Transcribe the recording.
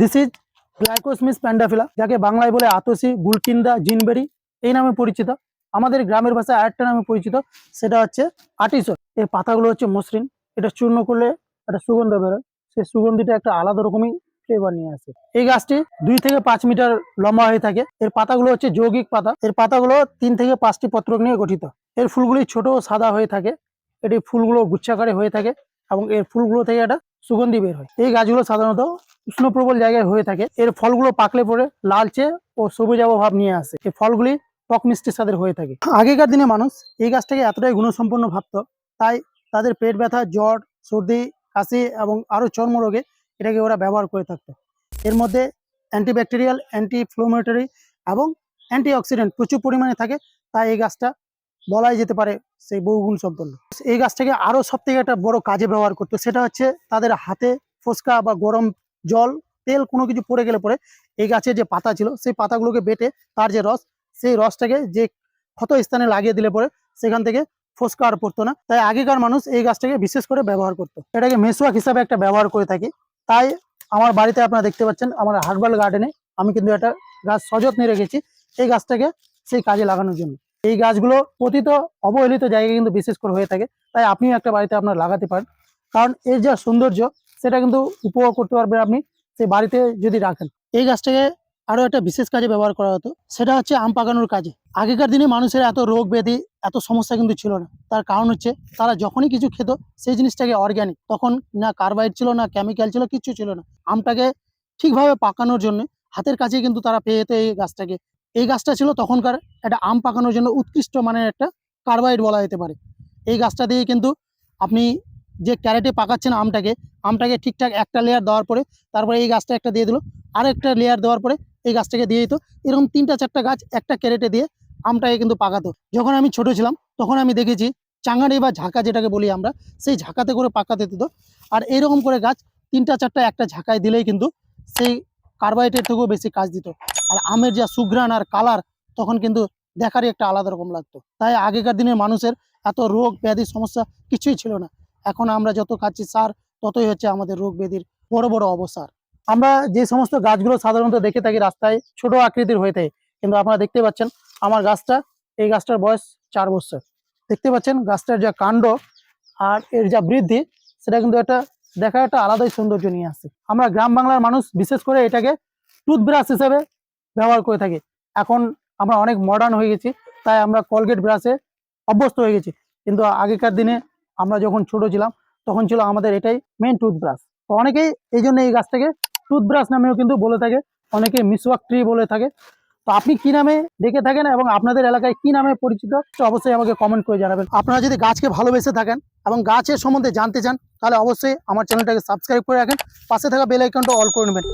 This is গ্লাইকোসমিস প্যান্ডাফিলা যাকে বাংলায় বলে আতসি, গুলকিন্দা, জিনবেরি, এই নামে পরিচিত। আমাদের গ্রামের ভাষায় আরেকটা নামে পরিচিত, সেটা হচ্ছে আটিসর। এর পাতাগুলো হচ্ছে মসৃণ। এটা চূর্ণ করলে একটা সুগন্ধ বেরোয়। সেই সুগন্ধিটা একটা আলাদা রকমই ফ্লেভার নিয়ে আসে। এই গাছটি দুই থেকে পাঁচ মিটার লম্বা হয়ে থাকে। এর পাতাগুলো হচ্ছে যৌগিক পাতা। এর পাতাগুলো তিন থেকে পাঁচটি পত্র নিয়ে গঠিত। এর ফুলগুলি ছোট ও সাদা হয়ে থাকে। এটি ফুলগুলো গুচ্ছাকারে হয়ে থাকে এবং এর ফুলগুলো থেকে একটা সুগন্ধি বের হয়। এই গাছগুলো সাধারণত উষ্ণপ্রবল জায়গায় হয়ে থাকে। এর ফলগুলো পাকলে পরে লালচে ও সবুজাভ ভাব নিয়ে আসে। এই ফলগুলি টক মিষ্টির সাথে হয়ে থাকে। আগেকার দিনে মানুষ এই গাছটাকে এতটাই গুণসম্পন্ন ভাবত, তাই তাদের পেট ব্যথা, জ্বর, সর্দি, কাশি এবং আরও চর্মরোগে এটাকে ওরা ব্যবহার করে থাকতো। এর মধ্যে অ্যান্টিব্যাকটেরিয়াল অ্যান্টি ফ্লোমেটরি এবং অ্যান্টিঅক্সিডেন্ট প্রচুর পরিমাণে থাকে, তাই এই গাছটা বলাই যেতে পারে সেই বহুগুণ সম্পন্ন। এই গাছটাকে আরও সব থেকে একটা বড় কাজে ব্যবহার করতো, সেটা হচ্ছে তাদের হাতে ফোসকা বা গরম জল, তেল কোনো কিছু পড়ে গেলে পরে এই গাছের যে পাতা ছিল, সেই পাতাগুলোকে বেটে তার যে রস, সেই রসটাকে যে ক্ষত স্থানে লাগিয়ে দিলে পরে সেখান থেকে ফোসকা আর পড়তো না। তাই আগেকার মানুষ এই গাছটাকে বিশেষ করে ব্যবহার করতো। এটাকে মেসোয়াক হিসাবে একটা ব্যবহার করে থাকি। তাই আমার বাড়িতে আপনারা দেখতে পাচ্ছেন, আমার হার্বাল গার্ডেনে আমি কিন্তু একটা গাছ সযত্নে রেখেছি, এই গাছটাকে সেই কাজে লাগানোর জন্য। এই গাছগুলো পতিত অবহেলিত জায়গায় কিন্তু বিশেষ করে হয়ে থাকে। তাই আপনিও একটা বাড়িতে আপনার লাগাতে পারেন। কারণ এর যা সৌন্দর্য, সেটা কিন্তু উপভোগ করতে পারবেন আপনি সেই বাড়িতে যদি রাখেন। এই গাছটাকে আরও একটা বিশেষ কাজে ব্যবহার করা হতো। সেটা হচ্ছে আম পাকানোর কাজে। আগেকার দিনে মানুষের এত রোগ ব্যাধি, এত সমস্যা কিন্তু ছিল না। তার কারণ হচ্ছে তারা যখনই কিছু খেত, সেই জিনিসটাকে অর্গ্যানিক তখন না কার্বাইড ছিল, না কেমিক্যাল ছিল, কিচ্ছু ছিল না। আমটাকে ঠিকভাবে পাকানোর জন্য হাতের কাছে কিন্তু তারা পেয়ে যেত এই গাছটাকে। এই গাছটা ছিল তখনকার একটা আম পাকানোর জন্য উৎকৃষ্ট মানের একটা কার্বাইড বলা যেতে পারে। এই গাছটা দিয়ে কিন্তু আপনি যে ক্যারেটে পাকাচ্ছেন আমটাকে আমটাকে ঠিকঠাক একটা লেয়ার দেওয়ার পরে তারপরে এই গাছটা একটা দিয়ে দিল। আর একটা লেয়ার দেওয়ার পরে এই গাছটাকে দিয়ে দিত। এরকম তিনটা চারটা গাছ একটা ক্যারেটে দিয়ে আমটাকে কিন্তু পাকাতো। যখন আমি ছোট ছিলাম, তখন আমি দেখেছি চাঙ্গাড়ি বা ঝাঁকা যেটাকে বলি আমরা, সেই ঝাঁকাতে করে পাকাতে দিত। আর এরকম করে গাছ তিনটা চারটা একটা ঝাঁকায় দিলেই কিন্তু সেই কার্বাইটের থেকেও বেশি কাজ দিত। আর আমের যা সুঘ্রাণ আর কালার, তখন কিন্তু দেখারই একটা আলাদা রকম লাগতো। তাই আগেকার দিনের মানুষের এত রোগ ব্যাধি সমস্যা কিছুই ছিল না। এখন আমরা যত খাচ্ছি সার, ততই হচ্ছে আমাদের রোগ ব্যাধির বড় বড় অবসার। আমরা যে সমস্ত গাছগুলো সাধারণত দেখে থাকি রাস্তায়, ছোট আকৃতির হয়ে থাকে। কিন্তু আপনারা দেখতে পাচ্ছেন, আমার গাছটা, এই গাছটার বয়স চার বছর। দেখতে পাচ্ছেন, গাছটার যা কাণ্ড আর এর যা বৃদ্ধি, সেটা কিন্তু একটা দেখার একটা আলাদাই সৌন্দর্য নিয়ে আসছে আমরা গ্রাম বাংলার মানুষ, বিশেষ করে এটাকে টুথব্রাশ হিসেবে ব্যবহার করে থাকি। এখন আমরা অনেক মডার্ন হয়ে গেছি, তাই আমরা কলগেট ব্রাশে অভ্যস্ত হয়ে গেছি। কিন্তু আগেকার দিনে আমরা যখন ছোট ছিলাম, তখন ছিল আমাদের এটাই মেন টুথব্রাশ তো অনেকেই এই জন্য এই গাছটাকে টুথব্রাশ নামেও কিন্তু বলে থাকে অনেকে মিসওয়াক ট্রি বলে থাকে। তো আপনি কি নামে দেখে থাকেন এবং আপনাদের এলাকায় কি নামে পরিচিত অবশ্যই আমাকে কমেন্ট করে জানাবেন। আপনারা যদি গাছকে ভালোবেসে থাকেন এবং গাছের সম্বন্ধে জানতে চান, তাহলে অবশ্যই আমার চ্যানেলটাকে সাবস্ক্রাইব করে রাখেন, পাশে থাকা বেল আইকনটা অল করে নেবেন।